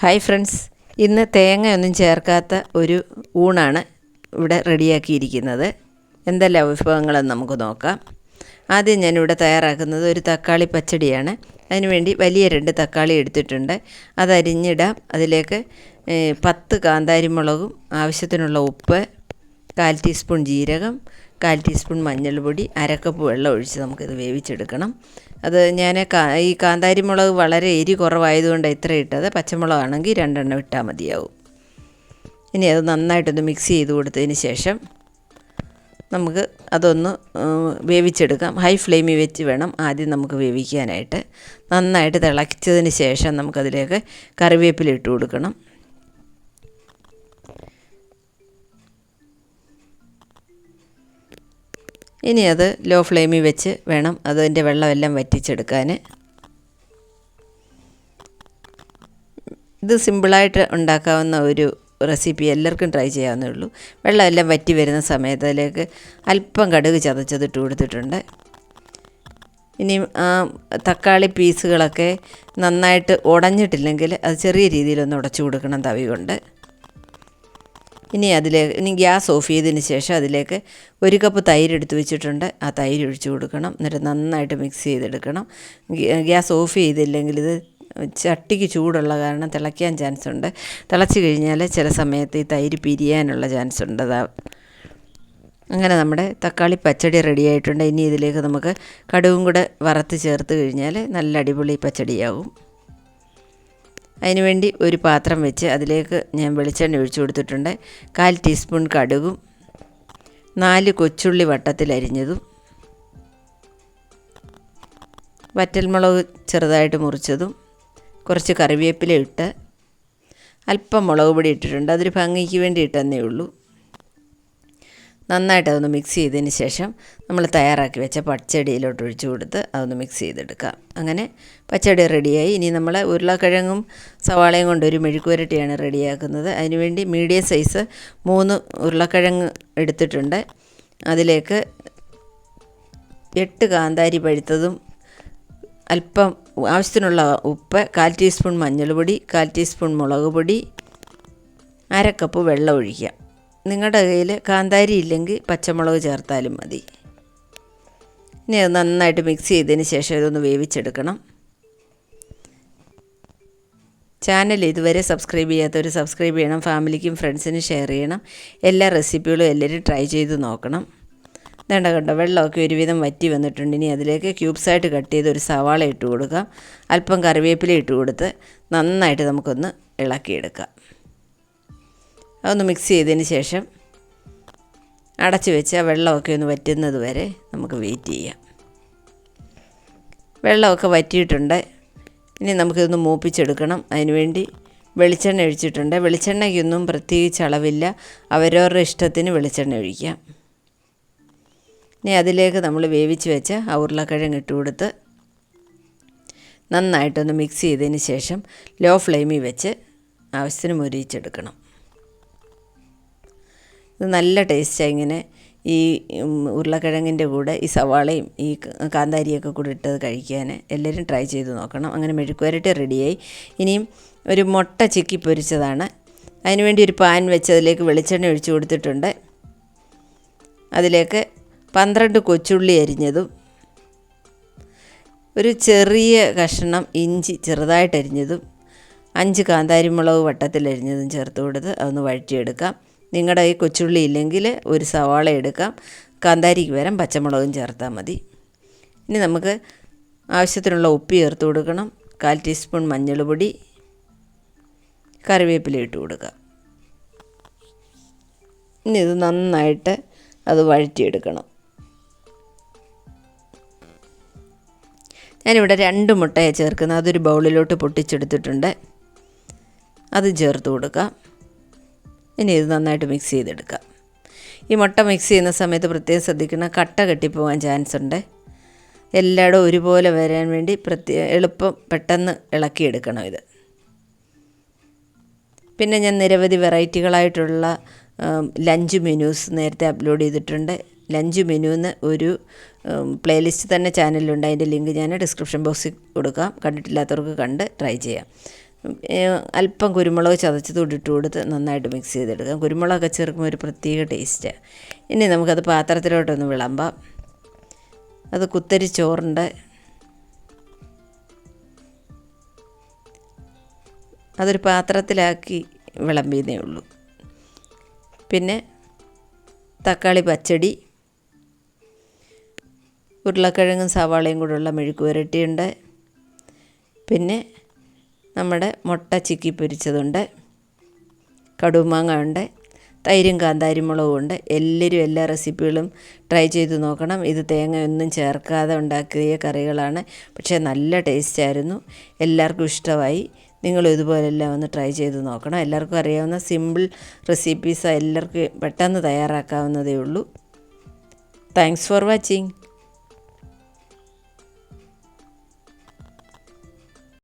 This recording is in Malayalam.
ഹായ് ഫ്രണ്ട്സ് ഇന്ന് തേങ്ങയൊന്നും ചേർക്കാത്ത ഒരു ഊണാണ് ഇവിടെ റെഡിയാക്കിയിരിക്കുന്നത്. എന്തെല്ലാം വിഭവങ്ങളെന്ന് നമുക്ക് നോക്കാം. ആദ്യം ഞാനിവിടെ തയ്യാറാക്കുന്നത് ഒരു തക്കാളി പച്ചടിയാണ്. അതിനുവേണ്ടി വലിയ രണ്ട് തക്കാളി എടുത്തിട്ടുണ്ട്. അതരിഞ്ഞിടാം അതിലേക്ക് പത്ത് കാന്താരിമുളകും ആവശ്യത്തിനുള്ള ഉപ്പ് കാൽ ടീസ്പൂൺ ജീരകം കാൽ ടീസ്പൂൺ മഞ്ഞൾപ്പൊടി അരക്കപ്പ് വെള്ളം ഒഴിച്ച് നമുക്കിത് വേവിച്ചെടുക്കണം. അത് ഞാൻ ഈ കാന്താരിമുളക് വളരെ എരി കുറവായതുകൊണ്ട് ഇത്ര ഇട്ടത്. പച്ചമുളകാണെങ്കിൽ രണ്ടെണ്ണം ഇട്ടാൽ മതിയാവും. ഇനി അത് നന്നായിട്ടൊന്ന് മിക്സ് ചെയ്ത് കൊടുത്തതിന് ശേഷം നമുക്ക് അതൊന്ന് വേവിച്ചെടുക്കാം. ഹൈ ഫ്ലെയിമിൽ വെച്ച് വേണം ആദ്യം നമുക്ക് വേവിക്കാനായിട്ട്. നന്നായിട്ട് തിളച്ചതിന് ശേഷം നമുക്കതിലേക്ക് കറിവേപ്പില ഇട്ട് കൊടുക്കണം. ഇനി അത് ലോ ഫ്ലെയിമിൽ വെച്ച് വേണം അതിന്റെ വെള്ളമെല്ലാം വറ്റിച്ചെടുക്കാൻ. ഇത് സിമ്പിളായിട്ട് ഉണ്ടാക്കാവുന്ന ഒരു റെസിപ്പി എല്ലാവർക്കും ട്രൈ ചെയ്യാവുന്നേ ഉള്ളൂ. വെള്ളമെല്ലാം വറ്റി വരുന്ന സമയത്ത് അതിലേക്ക് അല്പം കടുക് ചതച്ചതിട്ട് കൊടുത്തിട്ടുണ്ട്. ഇനി ആ തക്കാളി പീസുകളൊക്കെ നന്നായിട്ട് ഉടഞ്ഞിട്ടില്ലെങ്കിൽ അത് ചെറിയ രീതിയിലൊന്ന് ഉടച്ചു കൊടുക്കണം തവി കൊണ്ട് ഇനി അതിലേക്ക് ഇനി ഗ്യാസ് ഓഫ് ചെയ്തതിന് ശേഷം അതിലേക്ക് ഒരു കപ്പ് തൈര് എടുത്ത് വെച്ചിട്ടുണ്ട്. ആ തൈര് ഒഴിച്ച് കൊടുക്കണം. എന്നിട്ട് നന്നായിട്ട് മിക്സ് ചെയ്തെടുക്കണം. ഗ്യ- ഗ്യാസ് ഓഫ് ചെയ്തില്ലെങ്കിൽ ഇത് ചട്ടിക്ക് ചൂടുള്ള കാരണം തിളയ്ക്കാൻ ചാൻസ് ഉണ്ട് തിളച്ച് കഴിഞ്ഞാൽ ചില സമയത്ത് ഈ തൈര് പിരിയാനുള്ള ചാൻസ് ഉണ്ട് അതാ അങ്ങനെ നമ്മുടെ തക്കാളി പച്ചടി റെഡി ആയിട്ടുണ്ട്. ഇനി ഇതിലേക്ക് നമുക്ക് കടുകും കൂടെ വറുത്ത് ചേർത്ത് കഴിഞ്ഞാൽ നല്ല അടിപൊളി പച്ചടിയാകും അതിനുവേണ്ടി ഒരു പാത്രം വെച്ച് അതിലേക്ക് ഞാൻ വെളിച്ചെണ്ണ ഒഴിച്ചു കൊടുത്തിട്ടുണ്ട്. കാൽ ടീസ്പൂൺ കടുകും നാല് കൊച്ചുള്ളി വട്ടത്തിൽ അരിഞ്ഞതും വറ്റൽമുളക് ചെറുതായിട്ട് മുറിച്ചതും കുറച്ച് കറിവേപ്പില ഇട്ട് അല്പം മുളക് പൊടി ഇട്ടിട്ടുണ്ട്. അതൊരു ഭംഗിക്ക് വേണ്ടി ഇട്ടെന്നേ ഉള്ളൂ. നന്നായിട്ട് അതൊന്ന് മിക്സ് ചെയ്തതിന് ശേഷം നമ്മൾ തയ്യാറാക്കി വെച്ച പച്ചടിയിലോട്ട് ഒഴിച്ചു കൊടുത്ത് അതൊന്ന് മിക്സ് ചെയ്തെടുക്കുക അങ്ങനെ പച്ചടി റെഡിയായി ഇനി നമ്മൾ ഉരുളക്കിഴങ്ങും സവാളയും കൊണ്ട് ഒരു മെഴുക്കുവരട്ടിയാണ് റെഡിയാക്കുന്നത് അതിനുവേണ്ടി മീഡിയം സൈസ് മൂന്ന് ഉരുളക്കിഴങ്ങ് എടുത്തിട്ടുണ്ട്. അതിലേക്ക് എട്ട് കാന്താരി പഴുത്തതും അല്പം ആവശ്യത്തിനുള്ള ഉപ്പ് കാൽ ടീസ്പൂൺ മഞ്ഞൾപ്പൊടി കാൽ ടീസ്പൂൺ മുളക് പൊടി അര കപ്പ് വെള്ളം ഒഴിക്കാം നിങ്ങളുടെ കയ്യിൽ കാന്താരി ഇല്ലെങ്കിൽ പച്ചമുളക് ചേർത്താലും മതി. ഇനി അത് നന്നായിട്ട് മിക്സ് ചെയ്തതിന് ശേഷം ഇതൊന്ന് വേവിച്ചെടുക്കണം. ചാനൽ ഇതുവരെ സബ്സ്ക്രൈബ് ചെയ്യാത്തവർ സബ്സ്ക്രൈബ് ചെയ്യണം ഫാമിലിക്കും ഫ്രണ്ട്സിനും ഷെയർ ചെയ്യണം എല്ലാ റെസിപ്പികളും എല്ലാവരും ട്രൈ ചെയ്ത് നോക്കണം. വേണ്ട കണ്ടോ വെള്ളമൊക്കെ ഒരുവിധം വറ്റി വന്നിട്ടുണ്ട്. ഇനി അതിലേക്ക് ക്യൂബ്സായിട്ട് കട്ട് ചെയ്ത് ഒരു സവാള ഇട്ട് കൊടുക്കാം. അല്പം കറിവേപ്പില ഇട്ട് കൊടുത്ത് നന്നായിട്ട് നമുക്കൊന്ന് ഇളക്കിയെടുക്കാം. അതൊന്ന് മിക്സ് ചെയ്തതിന് ശേഷം അടച്ചു വെച്ച് ആ വെള്ളമൊക്കെ ഒന്ന് വറ്റുന്നത് വരെ നമുക്ക് വെയിറ്റ് ചെയ്യാം. വെള്ളമൊക്കെ വറ്റിയിട്ടുണ്ട്. ഇനി നമുക്കിതൊന്ന് മൂപ്പിച്ചെടുക്കണം. അതിനുവേണ്ടി വെളിച്ചെണ്ണ ഒഴിച്ചിട്ടുണ്ട്. വെളിച്ചെണ്ണയ്ക്കൊന്നും പ്രത്യേകിച്ച് അളവില്ല. അവരവരുടെ ഇഷ്ടത്തിന് വെളിച്ചെണ്ണ ഒഴിക്കാം. ഇനി അതിലേക്ക് നമ്മൾ വേവിച്ച് വെച്ച ആ ഉരുളക്കിഴങ്ങ് ഇട്ട് കൊടുത്ത് നന്നായിട്ടൊന്ന് മിക്സ് ചെയ്തതിന് ശേഷം ലോ ഫ്ലെയിമിൽ വെച്ച് ആവശ്യത്തിന് മുരിയിച്ചെടുക്കണം. ഇത് നല്ല ടേസ്റ്റാണ് ഇങ്ങനെ. ഈ ഉരുളക്കിഴങ്ങിന്റെ കൂടെ ഈ സവാളയും ഈ കാന്താരിയൊക്കെ കൂടെ ഇട്ടത് കഴിക്കാൻ എല്ലാവരും ട്രൈ ചെയ്ത് നോക്കണം. അങ്ങനെ മെഴുക്കുവരട്ടി റെഡിയായി. ഇനിയും ഒരു മുട്ട ചിക്കി പൊരിച്ചതാണ്. അതിനുവേണ്ടി ഒരു പാൻ വെച്ച് അതിലേക്ക് വെളിച്ചെണ്ണ ഒഴിച്ചു കൊടുത്തിട്ടുണ്ട്. അതിലേക്ക് പന്ത്രണ്ട് കൊച്ചുള്ളി അരിഞ്ഞതും ഒരു ചെറിയ കഷ്ണം ഇഞ്ചി ചെറുതായിട്ട് അരിഞ്ഞതും അഞ്ച് കാന്താരിമുളക് വട്ടത്തിൽ അരിഞ്ഞതും ചേർത്ത് കൊടുത്ത് അതൊന്ന് വഴറ്റിയെടുക്കാം. നിങ്ങളുടെ ഈ കൊച്ചുള്ളി ഇല്ലെങ്കിൽ ഒരു സവാള എടുക്കാം. കാന്താരിക്ക് പകരം പച്ചമുളകും ചേർത്താൽ മതി. ഇനി നമുക്ക് ആവശ്യത്തിനുള്ള ഉപ്പ് ചേർത്ത് കൊടുക്കണം. കാൽ ടീസ്പൂൺ മഞ്ഞൾ പൊടി കറിവേപ്പില ഇട്ട് കൊടുക്കുക ഇനി ഇത് നന്നായിട്ട് അത് വഴറ്റിയെടുക്കണം. ഞാനിവിടെ രണ്ട് മുട്ടയെ ചേർക്കുന്നത്. അതൊരു ബൗളിലോട്ട് പൊട്ടിച്ചെടുത്തിട്ടുണ്ട്. അത് ചേർത്ത് കൊടുക്കാം. ഇനി ഇത് നന്നായിട്ട് മിക്സ് ചെയ്തെടുക്കാം. ഈ മുട്ട മിക്സ് ചെയ്യുന്ന സമയത്ത് പ്രത്യേകം ശ്രദ്ധിക്കണം. കട്ട കെട്ടിപ്പോകാൻ ചാൻസ് ഉണ്ട്. എല്ലായിടും ഒരുപോലെ വരാൻ വേണ്ടി പ്രത്യേക എളുപ്പം പെട്ടെന്ന് ഇളക്കിയെടുക്കണം ഇത്. പിന്നെ ഞാൻ നിരവധി വെറൈറ്റികളായിട്ടുള്ള ലഞ്ച് മെനൂസ് നേരത്തെ അപ്ലോഡ് ചെയ്തിട്ടുണ്ട്. ലഞ്ച് മെനു എന്ന് ഒരു പ്ലേലിസ്റ്റ് തന്നെ ചാനലിലുണ്ട് അതിന്റെ ലിങ്ക് ഞാൻ ഡിസ്ക്രിപ്ഷൻ ബോക്സിൽ കൊടുക്കാം. കണ്ടിട്ടില്ലാത്തവർക്ക് കണ്ട് ട്രൈ ചെയ്യാം. അല്പം കുരുമുളക് ചതച്ചത് ഇട്ട് കൊടുത്ത് നന്നായിട്ട് മിക്സ് ചെയ്തെടുക്കാം കുരുമുളകൊക്കെ ചേർക്കുമ്പോൾ ഒരു പ്രത്യേക ടേസ്റ്റാണ് ഇനി നമുക്കത് പാത്രത്തിലോട്ടൊന്ന് വിളമ്പാം. അത് കുത്തരി ചോറുണ്ട് അതൊരു പാത്രത്തിലാക്കി വിളമ്പിയതേ ഉള്ളൂ. പിന്നെ തക്കാളി പച്ചടി ഉരുളക്കിഴങ്ങും സവാളയും കൂടെയുള്ള മെഴുക്ക് പുരട്ടിയുണ്ട് പിന്നെ നമ്മുടെ മുട്ട ചിക്കി പൊരിച്ചതുണ്ട്. കടുമാങ്ങ ഉണ്ട് തൈരും കാന്താരിമുളകും ഉണ്ട്. എല്ലാവരും എല്ലാ റെസിപ്പികളും ട്രൈ ചെയ്ത് നോക്കണം. ഇത് തേങ്ങ ഒന്നും ചേർക്കാതെ ഉണ്ടാക്കിയ കറികളാണ്. പക്ഷേ നല്ല ടേസ്റ്റായിരുന്നു എല്ലാവർക്കും ഇഷ്ടമായി. നിങ്ങളും ഇതുപോലെല്ലാം ഒന്ന് ട്രൈ ചെയ്ത് നോക്കണം. എല്ലാവർക്കും അറിയാവുന്ന സിമ്പിൾ റെസിപ്പീസ് എല്ലാവർക്കും പെട്ടെന്ന് തയ്യാറാക്കാവുന്നതേ ഉള്ളൂ. Thanks for watching